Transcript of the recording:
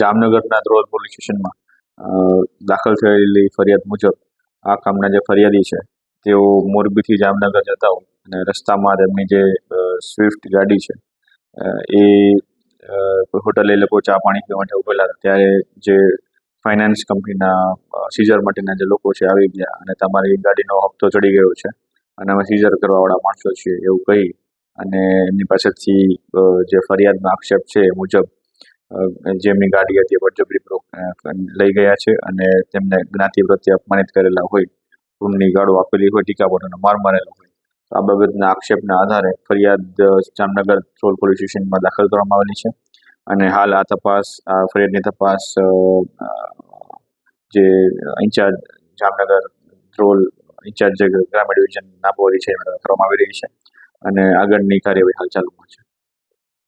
જામનગરના ધ્રોલ પોલીસ સ્ટેશનમાં દાખલ થયેલી ફરિયાદ મુજબ, આ કામના જે ફરિયાદી છે, તેઓ મોરબીથી જામનગર જતા હોય અને રસ્તામાં તેમની જે સ્વિફ્ટ ગાડી છે એ હોટલે એ લોકો ચા પાણી પીવા માટે ઉભેલા ત્યારે જે ફાઇનાન્સ કંપનીના સીઝર માટેના જે લોકો છે આવી ગયા અને તમારી ગાડીનો હપ્તો ચડી ગયો છે. અને અમે સીઝર કરવાવાળા માણસો છીએ એવું કહી અને એમની પાસેથી જે ફરિયાદનો આક્ષેપ છે એ મુજબ જેમની ગાડી હતી બળજબરીપૂર્વક લઈ ગયા છે અને તેમને જ્ઞાતિ પ્રત્યે અપમાનિત કરેલા હોય, રૂમની ગાળો આપેલી હોય ટીકાપોટોનો માર મારેલો હોય. તો આ બાબતના આક્ષેપના આધારે ફરિયાદ જામનગર સોલ પોલીસ સ્ટેશનમાં દાખલ કરવામાં આવેલી છે. અને હાલ આ તપાસ, આ ફરિયાદની તપાસ જે ઇન્ચાર્જ જામનગર રોલ ઇન્ચાર્જ જે ગ્રામ્ય ડિવિઝન નાપોલી છે કરવામાં આવી રહી છે. અને આગળની કાર્યવાહી હાલ ચાલુમાં છે.